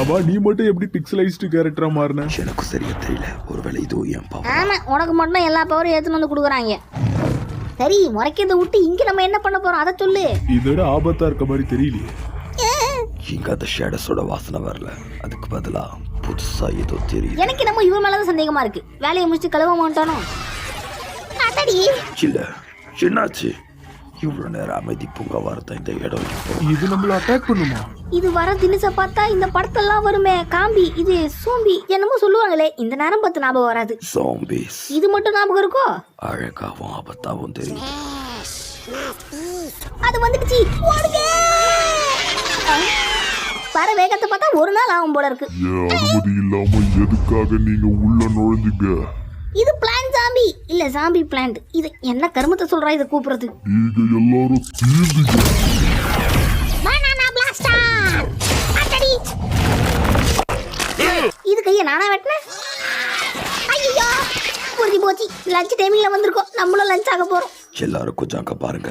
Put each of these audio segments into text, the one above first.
ஆமா நீ மட்டும் எப்படி பிக்சலைஸ்டு கேரக்டரா மாறின? எனக்கு சரியா தெரியல. ஒருவேளை இதுவும் என் பாவம் ஆமா உனக்கு மட்டும் எல்லா பவரும் ஏத்துன்னு வந்து கொடுக்குறாங்க. சரி முறைக்கிறத விட்டு இங்க நம்ம என்ன பண்ண போறோம்? அதை சொல்லு. இதோட ஆபத்தா இருக்க மாதிரி தெரியலையே. இங்க அந்த ஷேடஸோட வாசனை வரல. அதுக்கு பதிலா புதுசா ஏதோ தெரியுது. எனக்கு நம்ம இவன் மேலதான் சந்தேகமா இருக்கு. வேலையை முடிச்சு கழுவ மாட்டானோ? அத்தடி இல்ல என்னாச்சு? இவ்வளவு நேரம் அமைதி பூங்கா வரத இந்த இடம். இது நம்மள அட்டாக் பண்ணுமா? இது வர தினுச பார்த்தா இந்த படத்தெல்லாம் வருமே. காம்பி இது சோம்பி என்னமோ சொல்லுவாங்களே. இந்த நேரம் பார்த்து ஞாபகம் வராது. Zombies. இது மட்டும் ஞாபகம் இருக்கோ? அழகாவும் ஆபத்தாவும் தெரியுது அது வந்துடுச்சு. ஓடுங்க வர வேகத்தை பார்த்தா ஒரு நாள் ஆகும் போல இருக்கு. என் அனுமதி இல்லாம எதுக்காக நீங்க உள்ள நுழைஞ்சீங்க? இது பிளான் ஜாம்பி இல்ல ஜாம்பி பிளான்ட் இது என்ன கருமத்தை சொல்றா இதை கூப்பிடுறது? நீங்க எல்லாரும் தீர்ந்தீங்க. பனானா பிளாஸ்டர் அடடி இது கைய நானா வெட்டினேன் ஐயோ புரிஞ்சு போச்சு. லஞ்ச் டைமிங்ல வந்திருக்கோம். நம்மளும் லஞ்ச் ஆக போறோம். எல்லாரும் கொஞ்சம் அங்க பாருங்க.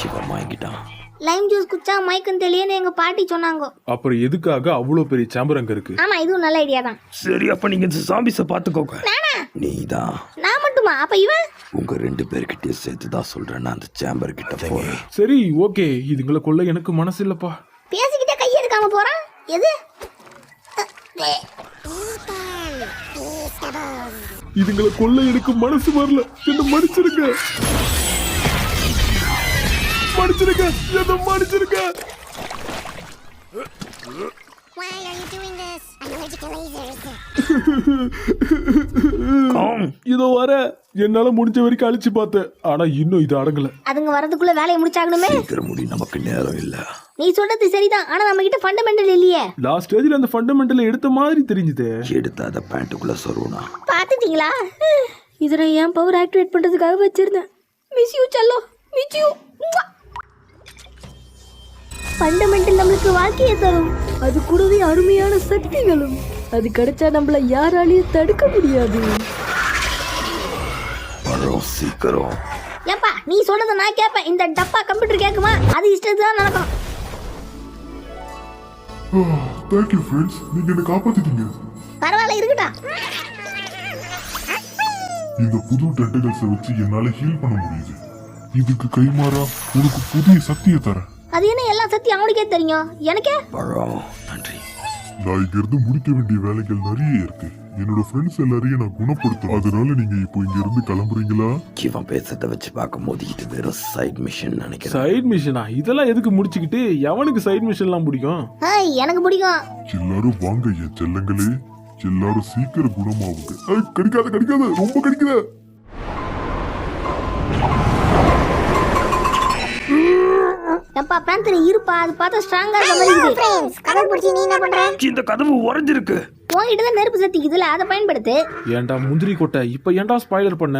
சிவன் வாங்கிட்டான் லைம் ஜூஸ் குச்சா மயக்கம் தெளியன்னு எங்க பாட்டி சொன்னாங்க. அப்புறம் எதுக்காக அவ்வளோ பெரிய சேம்பர் அங்க இருக்கு? ஆமா இதுவும் நல்ல ஐடியா தான். சரி அப்ப நீங்க இந்த சாம்பிஸ பாத்துக்கோங்க. நானா? நீதான். நான் மட்டுமா? அப்ப இவன் உங்க ரெண்டு பேர்கிட்டயும் சேர்த்து தான் சொல்றேன் நான் அந்த சேம்பர் கிட்ட போறேன். சரி ஓகே இதுங்களை கொல்ல எனக்கு மனசு இல்லப்பா. பேசிக்கிட்டே கை எடுக்காம போறான் எது? இதுங்களை கொல்ல எனக்கு மனசு வரல. என்ன மன்னிச்சிருங்க. மன்னிச்சிருங்க. என்ன மன்னிச்சிருங்க. Why are you doing this? I'm allergic to lasers. இதோ வர. என்னால முடிஞ்ச வரைக்கும் அழிச்சு பார்த்தேன். ஆனா இன்னும் இது அடங்கல. அதுங்க வரதுக்குள்ள வேலையை முடிச்சாகணுமே? சீக்கிரம் முடி நமக்கு நேரம் இல்ல. நீ சொல்றது சரிதான். ஆனா நம்ம கிட்ட ஃபண்டமெண்டல் இல்லையே லாஸ்ட் ஸ்டேஜ்ல அந்த ஃபண்டமெண்டல் எடுத்த மாதிரி தெரிஞ்சுது. எடுத்து அதை பேண்ட்டுக்குள்ள சொருவனா. பாத்துட்டீங்களா இதை நான் என் பவர் ஆக்டிவேட் பண்றதுக்காக வச்சிருந்தேன்? மிஸ் யூ செல்லோ. மிஸ் யூ ஃபண்டமெண்டல் நம்மளுக்கு வாழ்க்கையை தரும். அது கூடவே அருமையான சக்திகளும். அது கிடைச்சா நம்மள யாராலையும் தடுக்க முடியாது. சீக்கிரம். ஏப்பா நீ சொல்றத நான் கேட்பேன் இந்த டப்பா கம்ப்யூட்டர் கேட்குமா அது இஷ்டத்துக்கு தான் நடக்கும் தேங்க்யூ ஃப்ரெண்ட்ஸ் நீங்க என்ன காப்பாத்திட்டீங்க. பரவாயில்ல இருக்கட்டா இந்த புது டென்டகல்ஸை வச்சு என்னால ஹீல் பண்ண முடியுது. இதுக்கு கைமாறா உனக்கு புதிய சக்தியை தரேன். எல்லா சத்தியும் அவனுக்கே தெரியும். எனக்கே? பழம் நன்றி. நான் இங்க இருந்து முடிக்க வேண்டிய வேலைகள் நிறைய இருக்கு. என்னோட ஃப்ரெண்ட்ஸ் எல்லாரையும் நான் குணப்படுத்தும் அதனால நீங்க இப்போ இங்க இருந்து கிளம்புறீங்களா? இவன் பேசுறத வச்சு பார்க்கும்போது இது வெறும் சைட் மிஷன் நினைக்கிறேன். சைடு மிஷனா இதெல்லாம் எதுக்கு முடிச்சுக்கிட்டு எவனுக்கு சைடு மிஷன்லாம் பிடிக்கும்? ஹாய் எனக்கு பிடிக்கும். எல்லாரும் வாங்க என் செல்லங்களே. எல்லாரும் சீக்கிரம் குணமாவுங்க கடிக்காத கடிக்காத ரொம்ப கடிக்குத. எப்பா பேந்தர் இருப்பா அது பார்த்தா ஸ்ட்ராங்கா இருக்க மாதிரி இருக்குது. கதவு பிடிச்சி நீ என்ன பண்ற? இந்த கதவு உறைஞ்சிருக்கு. உன்கிட்ட தான் நெருப்பு சக்திக்குதுல அதை பயன்படுத்து. ஏன்டா முந்திரி கொட்டை இப்போ ஏன்டா ஸ்பாய்லர் பண்ண?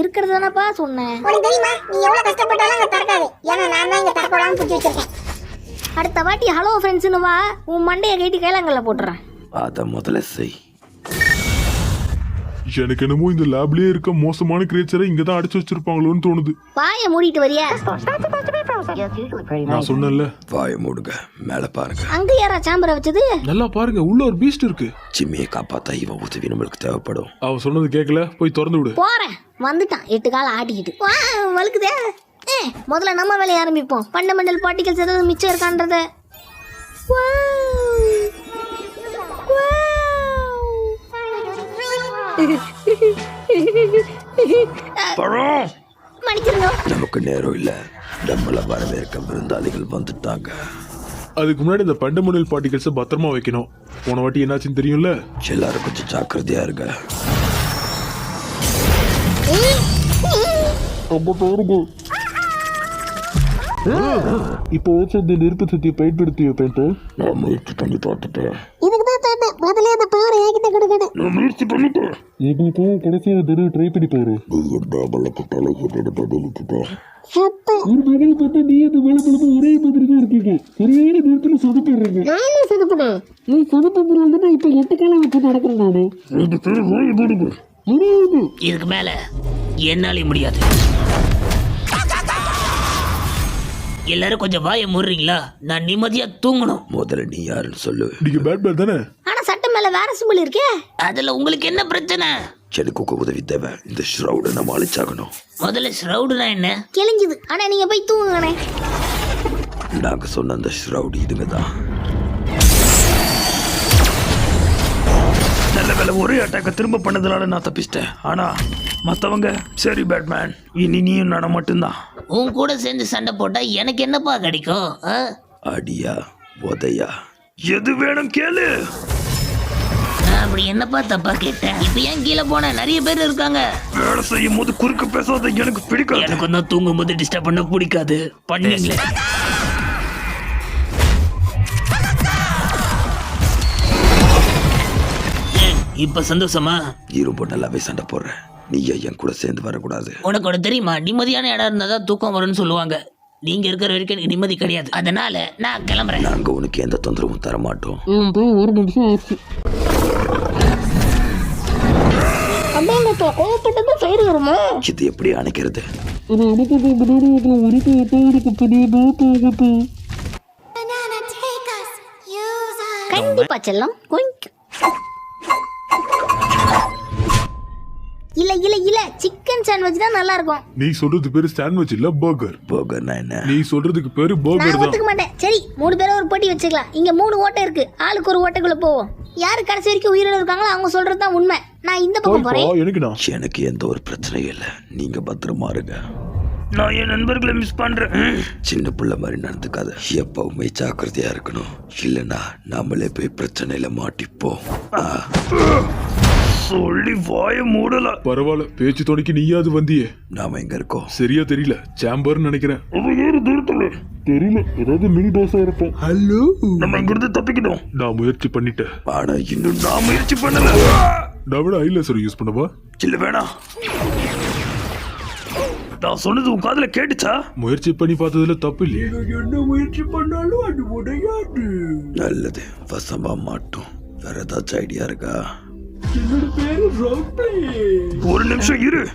இருக்கிறது தானப்பா சொன்னேன் உனக்கு தெரியுமா நீ எவ்வளவு கஷ்டப்பட்டாலும் அங்க திறக்காது. ஏன்னா நான் தான் இங்க திறக்கலாம்னு பிடிச்சி வச்சிருக்கேன். அடுத்த வாட்டி ஹலோ ஃப்ரெண்ட்ஸ்னு வா. உன் மண்டையை கேட்டி கைலாங்கல்ல போட்டுறேன். அதை முதல்ல செய். எனக்கு என்னமோ இந்த லேப்லயே இருக்க மோசமான கிரியேச்சரை இங்க தான் அடைச்சு வச்சிருப்பாங்களோன்னு தோணுது. வாயை மூடிட்டு வரியா? நான் சொன்னேன்ல. வாய மூடுங்க. மேல பாருங்க. அங்க யாரா சாம்பரை வச்சது? நல்லா பாருங்க உள்ள ஒரு பீஸ்ட் இருக்கு. ஜிம்மியை காப்பாத்தா இவன் உதவி நம்மளுக்கு தேவைப்படும். அவ சொன்னது கேட்கல போய் திறந்து விடு. போறேன். வந்துட்டான். எட்டு காலம் ஆட்டிக்கிட்டு. வா வழுக்குதே ஏ முதல்ல நம்ம வேலையை ஆரம்பிப்போம். ஃபண்டமெண்டல் பார்ட்டிகல்ஸ் ஏதாவது மிச்சம் இருக்கான்றத. பழம் நமக்கு நேரம் இல்ல. நம்மள வரவேற்க விருந்தாளிகள் வந்துட்டாங்க. அதுக்கு முன்னாடி இந்த பண்டமண்டல் பார்ட்டிகல்ஸை பத்திரமா வைக்கணும். போன வாட்டி என்னாச்சுன்னு தெரியும்ல? எல்லாரும் கொஞ்சம் ஜாக்கிரதையா இருங்க. இப்போ இந்த நெருப்பு சக்தியை பயன்படுத்திய பேட்டு நான் முயற்சி பண்ணி பார்த்துட்டேன். இதுக்கு தான் முதல்ல அந்த என்கிட்ட கொடுக்கணும் நான் முயற்சி பண்ணிட்டேன் எங்களுக்கு கடைசி தடவை ட்ரை பண்ணி பாரு. நீ என்ன சத்து. ஒரு மகள் பார்த்தா நீ அந்த மேல பழமும் ஒரே மாதிரி தான் இருக்கீங்க. சரியான நேரத்துல சொதப்பிடுறீங்க. நானும் சொதப்பணும் நீ சொதப்பத்தில் வந்து நான் இப்போ எட்டு காலம் வச்சு நடக்கிறேன் நானு. ரெண்டு பேரும் வாய மூடுங்க. முடியாது. இதுக்கு மேல என்னாலே முடியாது. எல்லாரும் கொஞ்சம் வாயை மூடுறீங்களா? நான் நிம்மதியா தூங்கணும். முதல்ல நீ யாருன்னு சொல்லு. நீங்க பேட்மேன் தானே? மேல வேற சிம்பிள் இருக்கே. அதுல உங்களுக்கு என்ன பிரச்சனை? எனக்கு உங்க உதவி தேவை. இந்த ஷ்ரௌடை நம்ம அழிச்சாகணும். முதல்ல ஷ்ரவுடுனா என்ன? கிழிஞ்சுது ஆனா நீங்க போய் தூங்குங்கண்ணே. நாங்க சொன்ன அந்த ஷ்ரௌடு இதுங்க தான் நல்ல வேலை ஒரே அட்டாக்க திரும்ப பண்ணதுனால நான் தப்பிச்சிட்டேன். ஆனா மத்தவங்க சரி பேட்மேன் இனி நீயும் நானும் மட்டும்தான். உன் கூட சேர்ந்து சண்டை போட்டா எனக்கு என்னப்பா கிடைக்கும் ஆ? அடியா உதையா? எது வேணும் கேளு. நான் அப்படி என்னப்பா தப்பா கேட்டேன்? இப்ப ஏன் கீழே போன? நிறைய பேர் இருக்காங்க. வேலை செய்யும் போது குறுக்க பேசாத எனக்கு பிடிக்காது. எனக்கு தான் தூங்கும் போது டிஸ்டர்ப் பண்ண பிடிக்காது. பண்ணீங்களே இப்ப சந்தோஷமா? இரும்பு நல்லாவே சண்டை போடுறேன் நீ என் கூட சேர்ந்து வரக்கூடாது. உனக்கு ஒன்று தெரியுமா? நிம்மதியான இடம் இருந்தால் தான் தூக்கம் வரும்னு சொல்லுவாங்க. நீங்க இருக்கிற வரைக்கும் எனக்கு நிம்மதி கிடையாது. அதனால நான் கிளம்புறேன். நாங்க உனக்கு எந்த தொந்தரவும் தர மாட்டோம் அப்படியே கோவப்பட்டது சைடு வருமா? இது எப்படி அணைக்கிறது? கண்டிப்பா செல்லம் கொஞ்சம். இல்ல இல்ல இல்ல சிக்கன் சாண்ட்விச் தான் நல்லா இருக்கும் நீ சொல்றது பேரு சாண்ட்விச் இல்ல பர்கர் போகர்னா என்ன? நீ சொல்றதுக்கு பேரு பர்கர் தான். ஒத்துக்க மாட்டேன். சரி மூணு பேரும் ஒரு போட்டி வச்சுக்கலாம். இங்க மூணு ஓட்டை இருக்கு. ஆளுக்கு ஒரு ஓட்டைக்குள்ள போவோம். யாரு கடைசி வரைக்கும் உயிரோட இருக்காங்களோ அவங்க சொல்றது தான் உண்மை. நான் இந்த பக்கம் போறேன். எனக்கு நான். எனக்கு எந்த ஒரு பிரச்சனையும் இல்லை. நீங்க பத்திரமா இருங்க. நான் என் நண்பர்களை மிஸ் பண்றேன். சின்ன பிள்ளை மாதிரி நடந்துக்காத. எப்பவுமே ஜாக்கிரதையா இருக்கணும். இல்லைன்னா நாமளே போய் பிரச்சனையில மாட்டிப்போம். சொல்லி வாய மூடல. பரவாயில்ல பேச்சு துணைக்கு நீயாவது வந்தியே. நாம எங்க இருக்கோம்? சரியா தெரியல சேம்பர்னு நினைக்கிறேன். ஏறு தூரத்துல தெரியல ஏதாவது மினி தோசை இருப்போம். ஹலோ? நம்ம இங்க இருந்து தப்பிக்கணும். நான் முயற்சி பண்ணிட்டேன். ஆனா இன்னும் நான் முயற்சி பண்ணல. விட ஐலேசர் யூஸ் பண்ணவா? இல்ல வேணாம். நான் சொன்னது உன் காதுல கேட்டுச்சா? முயற்சி பண்ணி பார்த்ததுல தப்பு இல்லையே. என்ன முயற்சி பண்ணாலும் அது உடையாது. நல்லது வசமா மாட்டோம். வேற ஏதாச்சும் ஐடியா இருக்கா? என்னோட பேரு ராப்ளே ஒரு நிமிஷம் இரு.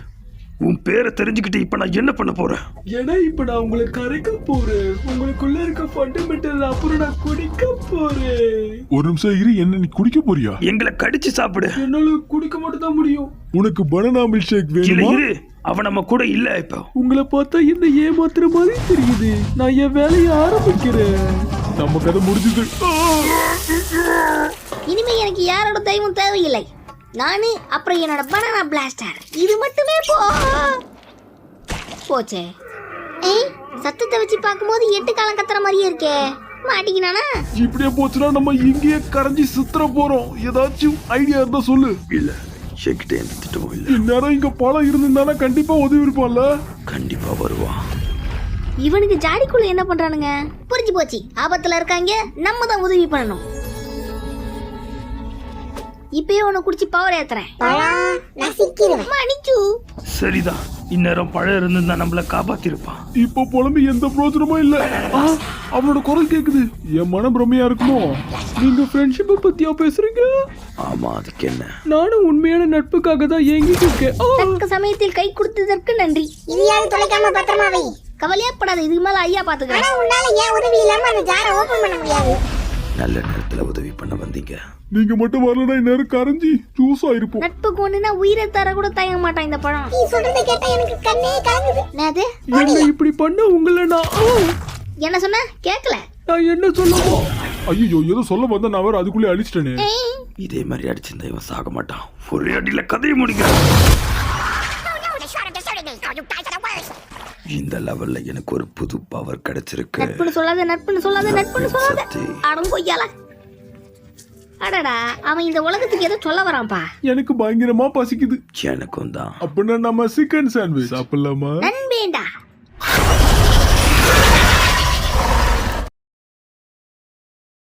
உன் பேரை தெரிஞ்சுக்கிட்டு இப்ப நான் என்ன பண்ண போறேன்? ஏன்னா இப்ப நான் உங்களை கரைக்க போறேன். உங்களுக்குள்ள இருக்க ஃபண்டமெண்டல் அப்புறம் நான் குடிக்க போறேன். ஒரு நிமிஷம் இரு என்ன நீ குடிக்க போறியா? எங்களை கடிச்சு சாப்பிடு. என்னால குடிக்க மட்டும் தான் முடியும். உனக்கு பனானா மில்க் ஷேக் வேணுமா? இரு. அவன் நம்ம கூட இல்ல இப்போ. உங்களை பார்த்தா என்ன ஏமாத்துற மாதிரி தெரியுது. நான் என் வேலையை ஆரம்பிக்கிறேன். நம்ம கதை முடிஞ்சது. இனிமே எனக்கு யாரோட தெய்வம் தேவையில்லை. நானு அப்புறம் என்னோட பனானா பிளாஸ்டர் இது மட்டுமே போ. போச்சே. ஏய் சத்தத்தை வச்சு பார்க்கும்போது எட்டு காலம் கத்துற மாதிரியே இருக்கே. மாட்டிக்கினானா? இப்படியே போச்சுன்னா நம்ம இங்கேயே கரைஞ்சி சுத்துற போறோம். ஏதாச்சும் ஐடியா இருந்தா சொல்லு. இல்ல என்கிட்ட எந்த திட்டமும் இல்ல. இந்நேரம் இங்க பழம் இருந்திருந்தானா கண்டிப்பா உதவி இருப்பான்ல. கண்டிப்பா வருவான். இவனுக்கு ஜாடிக்குள்ள என்ன பண்றானுங்க? புரிஞ்சு போச்சு. ஆபத்துல இருக்காங்க. நம்ம தான் உதவி பண்ணணும். இப்பயே உன்னை குடிச்சு பவர் ஏத்துறேன். பழம் மணிச்சு சரிதான். இந்நேரம் பழம் இருந்திருந்தா நம்மள காப்பாத்திருப்பான். இப்போ புலம்பி எந்த பிரோஜனமும் இல்ல. அவனோட குரல் கேக்குது. என் மனம் பிரமையா இருக்குமோ? நீங்க ஃப்ரெண்ட்ஷிப்பை பத்தியா பேசுறீங்க? ஆமா அதுக்கு என்ன? நானும் உண்மையான நட்புக்காக தான் ஏங்கிட்டு இருக்கேன். தக்க சமயத்தில் கை கொடுத்ததற்கு நன்றி. இதையாவது தொலைக்காம பத்திரமா வை. கவலையப்படாத இதுக்கு மேல ஐயா பாத்துக்கிறேன். உன்னால ஏன் உதவி இல்லாம அந்த ஜாரை ஓபன் பண்ண முடியாது? நல்ல நேரத்துல உதவி பண்ண வந்தீங்க. நீங்க மட்டும் வரலனா இந்நேரம் கரைஞ்சி ஜூஸ் ஆயிருப்போம் நட்புக்கு ஒண்ணுனா உயிரை தர கூட தயங்க மாட்டான் இந்த பழம். நீ சொல்றதை கேட்டா எனக்கு கண்ணே கலங்குது என்னது? என்ன இப்படி பண்ண உங்களை நான்? என்ன சொன்ன? கேக்கல. நான் என்ன சொல்லவோ? ஐயோ ஏதோ சொல்ல வந்தா நான் வேற அதுக்குள்ளே அழிச்சிட்டேனே. இதே மாதிரி அடிச்சிருந்தா இவன் சாக மாட்டான். ஒரே அடியில கதையை முடிக்கிறான். இந்த லெவல்ல எனக்கு ஒரு புது பவர் கிடைச்சிருக்கு. நட்புன்னு சொல்லாத நட்புன்னு சொல்லாத நட்புன்னு சொல்லாத. சக்தி. அடடா அவன் இந்த உலகத்துக்கு ஏதோ சொல்ல வரான்ப்பா. எனக்கு பயங்கரமா பசிக்குது. எனக்கும் தான். அப்படின்னா நம்ம சிக்கன் சாண்ட்விச் சாப்பிடலாமா? நண்பேண்டா.